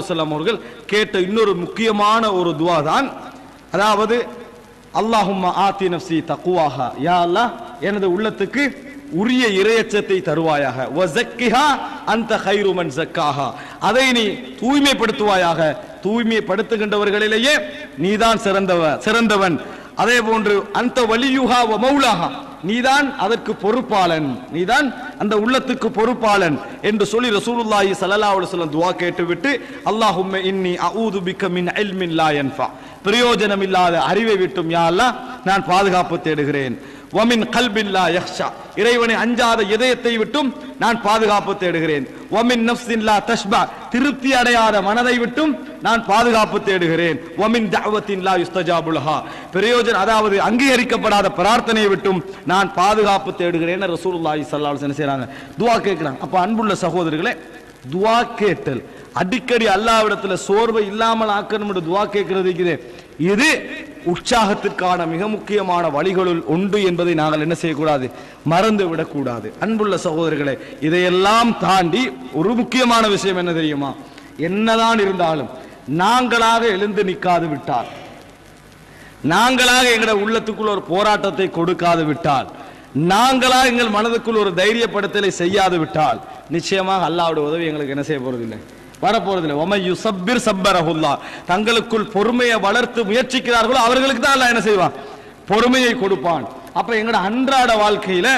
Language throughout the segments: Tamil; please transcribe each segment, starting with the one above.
வஸல்லம் அவர்கள் கேட்ட இன்னொரு முக்கியமான ஒரு துவா தான். அதாவது அல்லாஹும்ம ஆத்தி நப்சி தக்குவாஹா யா அல்லாஹ் எனது உள்ளத்துக்கு உரிய இரையச்சத்தை தருவாயாக. வசக்கிஹா அந்த ஹைருமன் மன் அதை நீ தூய்மைப்படுத்துவாயாக. தூய்மைப்படுத்துகின்றவர்களிலேயே நீதான் சிறந்தவ சிறந்தவன். அதே போன்று அந்த வலியுகா மௌலாகா நீதான் அதற்கு பொறுப்பாளன். நீதான் அந்த உள்ளத்துக்கு பொறுப்பாளன் என்று சொல்லி ரசூலுல்லாஹி ஸல்லல்லாஹு அலைஹி வஸல்லம் துஆ கேட்டுவிட்டு அல்லாஹும்ம இன்னி அஊது பிக்க மின் இல்மின் லா யன்ஃபா. பிரயோஜனம் இல்லாத அறிவை விட்டும் யா அல்லாஹ் நான் பாதுகாப்பு தேடுகிறேன். வமின் கல்பின் லா யஹ்ஷா இறைவனை அஞ்சாத இதயத்தை விட்டும் நான் பாதுகாப்பு தேடுகிறேன். ஒமின் நஃப்ஸின் லா தஷ்பா திருப்தி அடையாத மனதை விட்டும் நான் பாதுகாப்பு தேடுகிறேன். ஒமின் தஅவத்தின் லா யுஸ்தஜாபுலஹா பிரயோஜன் அதாவது அங்கீகரிக்கப்படாத பிரார்த்தனையை விட்டும் நான் பாதுகாப்பு தேடுகிறேன் ரசூலுல்லாஹி ஸல்லல்லாஹு அலைஹி வஸல்லம் செய்றாங்க? துஆ கேட்கிறாங்க. அன்புள்ள சகோதரர்களே துவா கேட்டல். அடிக்கடி அல்லாஹ்விடத்துல சோர்வை இல்லாமல் ஆக்கணும் என்று துவா கேட்கிறது இது உற்சாகத்திற்கான மிக முக்கியமான வழிகளுள் உண்டு என்பதை நாங்கள் என்ன செய்யக்கூடாது? மறந்து விடக்கூடாது. அன்புள்ள சகோதரர்களே இதையெல்லாம் தாண்டி ஒரு முக்கியமான விஷயம் என்ன தெரியுமா? என்னதான் இருந்தாலும் நாங்களாக எழுந்து நிற்காது விட்டால் நாங்களாக எங்களோட உள்ளத்துக்குள்ள ஒரு போராட்டத்தை கொடுக்காது விட்டால் நாங்களாக எங்கள் மனதுக்குள் ஒரு தைரியப்படுத்தலை செய்யாது விட்டால் நிச்சயமாக அல்லாவுடைய உதவி எங்களுக்கு என்ன செய்ய போறதில்லை? வரப்போறதில்லை. ஒமை யுசப்பிர் சப்பரஹுல்லா. தங்களுக்குள் பொறுமையை வளர்த்து முயற்சிக்கிறார்களோ அவர்களுக்கு தான் அல்லாஹ் என்ன செய்வான்? பொறுமையை கொடுப்பான். அப்ப எங்களோட அன்றாட வாழ்க்கையில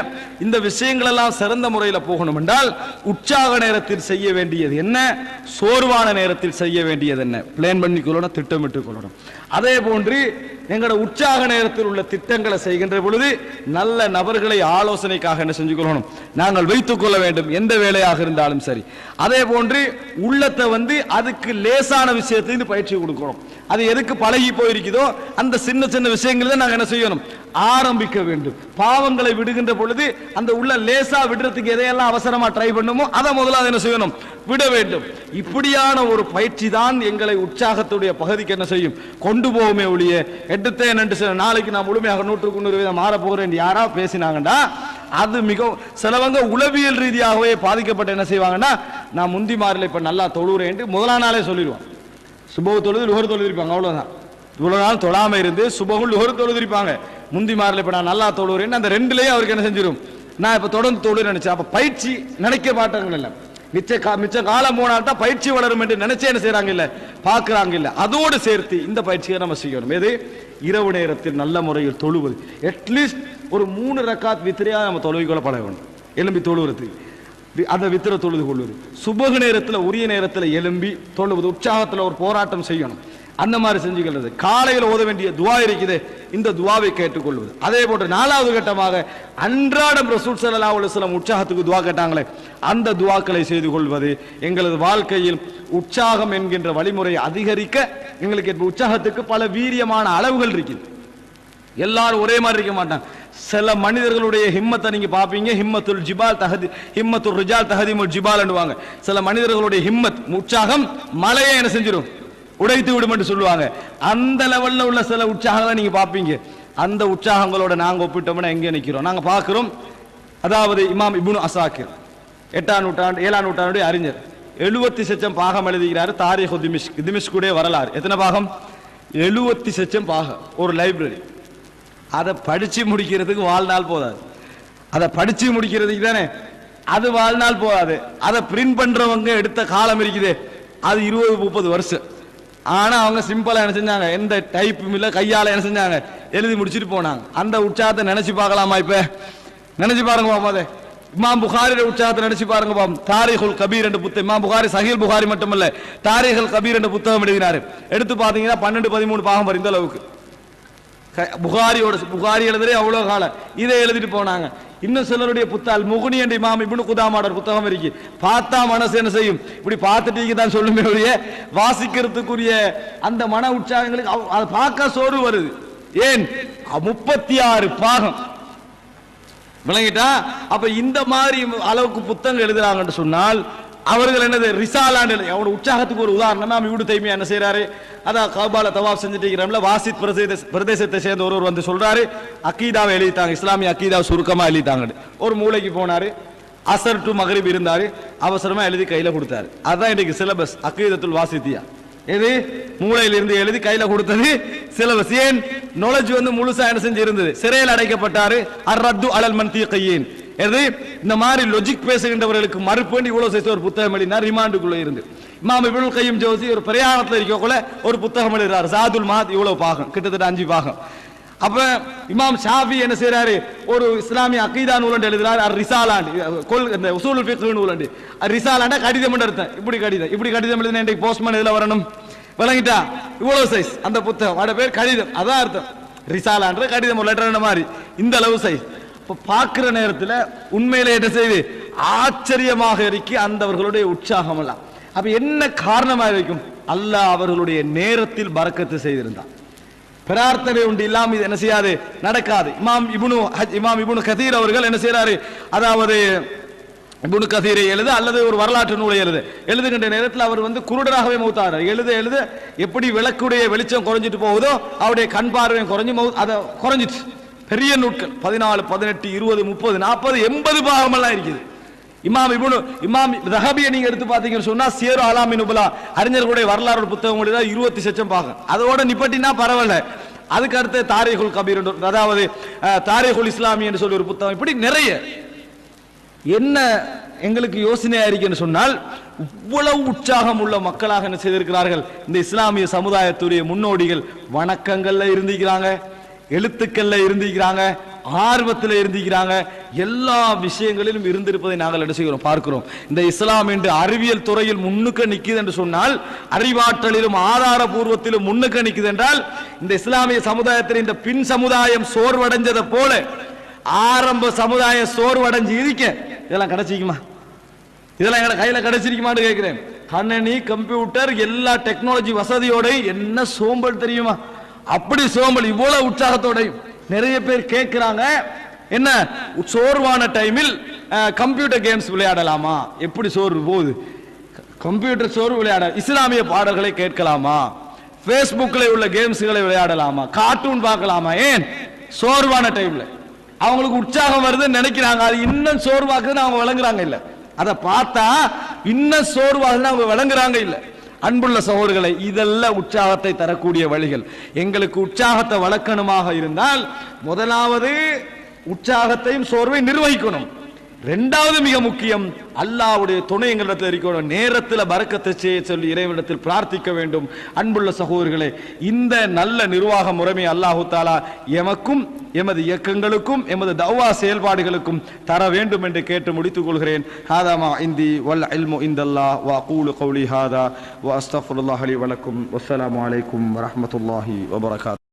இந்த விஷயங்கள் எல்லாம் சிறந்த முறையில போகணும் என்றால் உற்சாக நேரத்தில் செய்ய வேண்டியது என்ன? சோர்வான நேரத்தில் செய்ய வேண்டியது என்ன? பிளான் பண்ணி கொள்ளணும் திட்டமிட்டு கொள்ளணும் அதே போன்று எங்களோட உற்சாக நேரத்தில் உள்ள திட்டங்களை செய்கின்ற பொழுது நல்ல நபர்களை ஆலோசனைக்காக என்ன செஞ்சு கொள்ளணும்? நாங்கள் வைத்துக் கொள்ள வேண்டும். எந்த வேலையாக இருந்தாலும் சரி. அதே போன்று உள்ளத்தை வந்து அதுக்கு லேசான விஷயத்திலிருந்து பயிற்சி கொடுக்கணும். அது எதுக்கு பழகி போயிருக்குதோ அந்த சின்ன சின்ன விஷயங்களை நாங்கள் என்ன செய்யணும்? ஆரம்பிக்க வேண்டும். பாவங்களை விடுகின்ற பொழுது அந்த உள்ள லேசா விடுறதுக்கு எதையெல்லாம் அவசரமா ட்ரை பண்ணுமோ அதை முதல்ல என்ன செய்யணும்? விட வேண்டும். இப்படியான ஒரு பயிற்சி தான் எங்களை உற்சாகத்துடைய பகுதிக்கு என்ன செய்யும்? கொண்டு போகுமே ஒழிய எடுத்தேன் என்று சில நாளைக்கு நான் முழுமையாக நூற்றுக்கு நூறு வீதம் மாற போகிறேன் யாரா பேசினாங்கடா அது மிகவும் சிலவங்க உளவியல் ரீதியாகவே பாதிக்கப்பட்டு என்ன செய்வாங்கன்னா நான் முந்தி மாறில இப்ப நல்லா தொழுகிறேன் முதலா நாளே சொல்லிடுவான் சுபகு தொழுது லுகர் தொழுதிருப்பாங்க அவ்வளவுதான். இவ்வளவு நாள் தொழாம இருந்து சுபகுல் லுகர் தொழுதிருப்பாங்க முந்தி மாறல இப்ப நான் நல்லா தொழுகிறேன் அந்த ரெண்டுலேயும் அவருக்கு என்ன செஞ்சிடும் நான் இப்ப தொடர்ந்து தொழுகிறேன் நினைச்சேன். அப்ப பயிற்சி நினைக்க மாட்டாங்க இல்லை. மிச்ச மிச்ச காலம் போனால் தான் பயிற்சி வளரும் என்று நினைச்சே என்ன செய்யறாங்க இல்ல? பாக்குறாங்க இல்ல. அதோடு சேர்த்து இந்த பயிற்சியை நம்ம செய்யணும். எது? இரவு நேரத்தில் நல்ல முறையில் தொழுவது. அட்லீஸ்ட் ஒரு மூணு ரக்காத் வித்திரையா நம்ம தொழுவிக்கொள்ள பழக வேண்டும். எலும்பி தொழுவது அந்த வித்திர தொழுது கொள்வது. சுபகு நேரத்தில் உரிய நேரத்தில் எலும்பி தொழுவது. உற்சாகத்தில் ஒரு போராட்டம் செய்யணும். அந்த மாதிரி செஞ்சுக்கிறது காலையில் ஓத வேண்டிய துவா இருக்குது. இந்த துவாவை கேட்டுக்கொள்வது. அதே போன்று நாலாவது கட்டமாக அன்றாடம் ரசூல் சல்லா அலுவலம் உற்சாகத்துக்கு துவா கேட்டாங்களே அந்த துவாக்களை செய்து கொள்வது எங்களது வாழ்க்கையில் உற்சாகம் என்கின்ற வழிமுறையை அதிகரிக்க எங்களுக்கு இப்ப உற்சாகத்துக்கு பல வீரியமான அளவுகள் இருக்குது. எல்லாரும் ஒரே மாதிரி இருக்க மாட்டாங்க. சில மனிதர்களுடைய ஹிம்மத்தை நீங்க பாப்பீங்க ஹிம்மத்துல் ஜிபால் தகதி ஹிம்மத்துல் ரிஜால் தஹதிமுல் ஜிபால் சில மனிதர்களுடைய ஹிம்மத் உற்சாகம் மலையை என்ன செஞ்சிடும் உடைத்து விடும் என்று சொல்லுவாங்க. அந்த லெவலில் உள்ள சில உற்சாகங்களை நீங்கள் பார்ப்பீங்க. அந்த உற்சாகங்களோட நாங்கள் ஒப்பிட்டோம்னா எங்கே நிற்கிறோம் நாங்கள் பார்க்குறோம் அதாவது இமாம் இபுனு அசாக்கிர் எட்டாம் நூற்றாண்டு ஏழாம் நூற்றாண்டுடைய அறிஞர் எழுபத்தி சச்சம் பாகம் எழுதுகிறார் தாரிஹு திமிஷ்க் திமிஷ்குடைய வரலாறு. எத்தனை பாகம்? எழுபத்தி சச்சம் பாகம் ஒரு லைப்ரரி அதை படித்து முடிக்கிறதுக்கு வாழ்நாள் போதாது. அதை படித்து முடிக்கிறதுக்கு தானே? அது வாழ்நாள் போதாது அதை பிரிண்ட் பண்ணுறவங்க எடுத்த காலம் இருக்குது. அது இருபது முப்பது வருஷம். ஆனா அவங்க சிம்பிளா என்ன செஞ்சாங்க? எந்த டைப்பும் இல்ல கையால என்ன செஞ்சாங்க? எழுதி முடிச்சிட்டு போனாங்க. அந்த உற்சாகத்தை நினைச்சு பார்க்கலாமா இப்ப? நினைச்சு பாருங்க பாப்போம் இமாம் புகாரியோட உற்சாகத்தை நினைச்சு பாருங்க பாம் தாரிகுல் கபீர் என்ற புத்தகம். இமாம் புகாரி சஹீல் புகாரி மட்டுமல்ல தாரிகுல் கபீர் என்ற புத்தகம் எழுதினாரு. எடுத்து பாத்தீங்கன்னா பன்னெண்டு பதிமூணு பாகம் வரும் இந்த அளவுக்கு. க- புகாரியோட புகாரி எழுதுறே அவ்வளோ காலம். இதை எழுதிட்டு போனாங்க. இன்னும் சிலருடைய புத்தால் முகுனி என்ற இமாம் இப்னு குதாமாடர் புத்தகம் இருக்கு. பார்த்தா மனசு என்ன செய்யும்? இப்படி பார்த்துட்டீங்க தான் சொல்லுமே ஒழிய வாசிக்கிறதுக்குரிய அந்த மன உற்சாகங்களுக்கு அவ- அதை பார்க்க சோறு வருது. ஏன்? முப்பத்தி ஆறு பாகம். விளங்கிட்டா? அப்ப இந்த மாதிரி அளவுக்கு புத்தகம் எழுதுறாங்கன்னு சொன்னால் அவர்கள் என்னது? ரிசாலாண்டு அவனோட உற்சாகத்துக்கு ஒரு உதாரணம். நாம் இவடு தைமியா என்ன செய்யறாரு அதான் கபால தவாப் செஞ்சுட்டு இருக்கிறோம்ல வாசித் பிரதேச பிரதேசத்தை சேர்ந்த ஒருவர் வந்து சொல்றாரு. அக்கீதாவை எழுதிட்டாங்க. இஸ்லாமிய அக்கீதாவை சுருக்கமா எழுதிட்டாங்க. ஒரு மூளைக்கு போனாரு. அசர் டு மகரிப் இருந்தாரு. அவசரமா எழுதி கையில கொடுத்தாரு. அதான் இன்னைக்கு சிலபஸ் அக்கீதத்துல் வாசித்தியா. எது? மூளையில இருந்து எழுதி கையில கொடுத்தது சிலபஸ் ஏன்? knowledge வந்து முழுசா என்ன செஞ்சு இருந்தது சிறையில் அடைக்கப்பட்டாரு. அர்ரத்து அலல் மன் கையின். எது இந்த மாதிரி லொஜிக் பேசுகின்றவர்களுக்கு மறுப்பு இவ்வளவு செய்த ஒரு புத்தகம் எழுதினார் ரிமாண்டுக்குள்ள இருந்து. இமாம் இபுல் கையும் ஜோசி ஒரு பிரயாணத்தில் இருக்கக்குள்ள ஒரு புத்தகம் எழுதுறாரு சாதுல் மாத் இவ்வளவு பாகம் கிட்டத்தட்ட அஞ்சு பாகம். அப்ப இமாம் ஷாஃபி என்ன செய்யறாரு ஒரு இஸ்லாமிய அக்கீதா நூலண்டு எழுதுறாரு அர் ரிசாலாண்டு கொள் இந்த உசூல் ஃபிக்ஹ் நூலண்டு. அர் ரிசாலாண்டா கடிதம் அர்த்தம் இப்படி கடிதம் இப்படி கடிதம் எழுதின இன்றைக்கு போஸ்ட்மேன் இதுல வரணும்? விளங்கிட்டா? இவ்வளவு சைஸ் அந்த புத்தகம் அட பேர் கடிதம். அதான் அர்த்தம். ரிசாலான்ற கடிதம் ஒரு லெட்டர் மாதிரி? இந்த அளவு சைஸ் இப்போ பார்க்கிற நேரத்தில் உண்மையிலே என்ன செய்யுது ஆச்சரியமாக இருக்கி அந்தவர்களுடைய உற்சாகம் எல்லாம். அப்ப என்ன காரணமாக இருக்கும்? அல்லாஹ் அவர்களுடைய நேரத்தில் பறக்கத்து செய்திருந்தான். பிரார்த்தனை உண்டு இல்லாம இது என்ன செய்யாது? நடக்காது. இமாம் இபுனு இமாம் இபுனு கதீர் அவர்கள் என்ன செய்யறாரு அதாவது இபுனு கதீரை எழுத அல்லது ஒரு வரலாற்று நூலை எழுது. எழுதுகின்ற நேரத்தில் அவர் வந்து குருடராகவே மௌத்தாரு எழுத எழுத எப்படி விளக்குடைய வெளிச்சம் குறைஞ்சிட்டு போகுதோ அவருடைய கண் பார்வையும் குறைஞ்சு மௌ அதை குறைஞ்சிட்டு பெரிய நூட்கள். பதினாலு பதினெட்டு இருபது முப்பது நாற்பது எண்பது பாகமெல்லாம் இருக்குது. இமாம் இபுனு இமாம் ரஹபியை நீங்கள் எடுத்து பார்த்தீங்கன்னு சொன்னால் சேரு அலாமி நுபலா அறிஞர்களுடைய வரலாறு புத்தகம் தான் இருபத்தி சச்சம் பாகம். அதோட நிப்பட்டினா பரவாயில்ல. அதுக்கு அடுத்து தாரிகுல் கபீர் அதாவது அஹ், தாரிகுல் இஸ்லாமி என்று சொல்லி ஒரு புத்தகம். இப்படி நிறைய. என்ன எங்களுக்கு யோசனையா இருக்குன்னு சொன்னால் இவ்வளவு உற்சாகம் உள்ள மக்களாக என்ன செய்திருக்கிறார்கள்? இந்த இஸ்லாமிய சமுதாயத்துடைய முன்னோடிகள் வணக்கங்கள்ல இருந்திருக்கிறாங்க. எழுத்துக்கள்ல இருந்திருக்கிறாங்க ஆர்வத்தில் இருந்திருக்கிறாங்க எல்லா விஷயங்களிலும் இருந்திருப்பதை நாங்கள் என்ன செய்கிறோம் பார்க்கிறோம். இந்த இஸ்லாம் என்று அறிவியல் துறையில் முன்னுக்கு நிற்குது என்று சொன்னால் அறிவாற்றலிலும் ஆதாரபூர்வத்திலும் முன்னுக்கு நிக்குது என்றால் இந்த இஸ்லாமிய சமுதாயத்தில் இந்த பின் சமுதாயம் சோர்வடைஞ்சதை போல ஆரம்ப சமுதாயம் சோர்வடைஞ்சு இருக்க. இதெல்லாம் கிடைச்சிக்குமா இதெல்லாம் எங்களை கையில கிடைச்சிருக்குமான்னு கேட்கிறேன். கணனி கம்ப்யூட்டர் எல்லா டெக்னாலஜி வசதியோட என்ன சோம்பல் தெரியுமா? அப்படி சோம்பல் இவ்வளவு உற்சாகத்தோடையும் நிறைய பேர் கேட்கிறாங்க என்ன? சோர்வான டைமில் கம்ப்யூட்டர் கேம்ஸ் விளையாடலாமா? எப்படி சோர்வு போகுது? கம்ப்யூட்டர் சோர்வு விளையாட இஸ்லாமிய பாடல்களை கேட்கலாமா? ஃபேஸ்புக்கில் உள்ள கேம்ஸ்களை விளையாடலாமா? கார்ட்டூன் பார்க்கலாமா? ஏன்? சோர்வான டைமில் அவங்களுக்கு உற்சாகம் வருதுன்னு நினைக்கிறாங்க. அது இன்னும் சோர்வாக்குதுன்னு அவங்க விளங்குறாங்க இல்லை. அதை பார்த்தா இன்னும் சோர்வாகுதுன்னு அவங்க விளங்குறாங்க இல்லை. அன்புள்ள சகோதரர்களை இதெல்லாம் உற்சாகத்தை தரக்கூடிய வழிகள். எங்களுக்கு உற்சாகத்தை வளர்க்கணுமாக இருந்தால் முதலாவது உற்சாகத்தையும் சோர்வை நிர்வகிக்கணும். ரெண்டாவது மிக முக்கியம் அல்லாவுடைய துணை எங்களிடத்தில் இருக்கணும். நேரத்தில் பறக்கத்தை செய்ய சொல்லி இறைவனிடத்தில் பிரார்த்திக்க வேண்டும். அன்புள்ள சகோதரர்களே இந்த நல்ல நிர்வாக முறைமை அல்லாஹு தாலா எமக்கும் எமது இயக்கங்களுக்கும் எமது தவ்வா செயல்பாடுகளுக்கும் தர வேண்டும் என்று கேட்டு முடித்துக் கொள்கிறேன். ஹாதாமா இந்தி வல் அல்மு இந்தல்லா வா கூலு கௌலி ஹாதா. வா அஸ்தஃபுல்லாஹலி அலி வசலாம் வலைக்கும் வரமத்துல்லாஹி வபரகாத்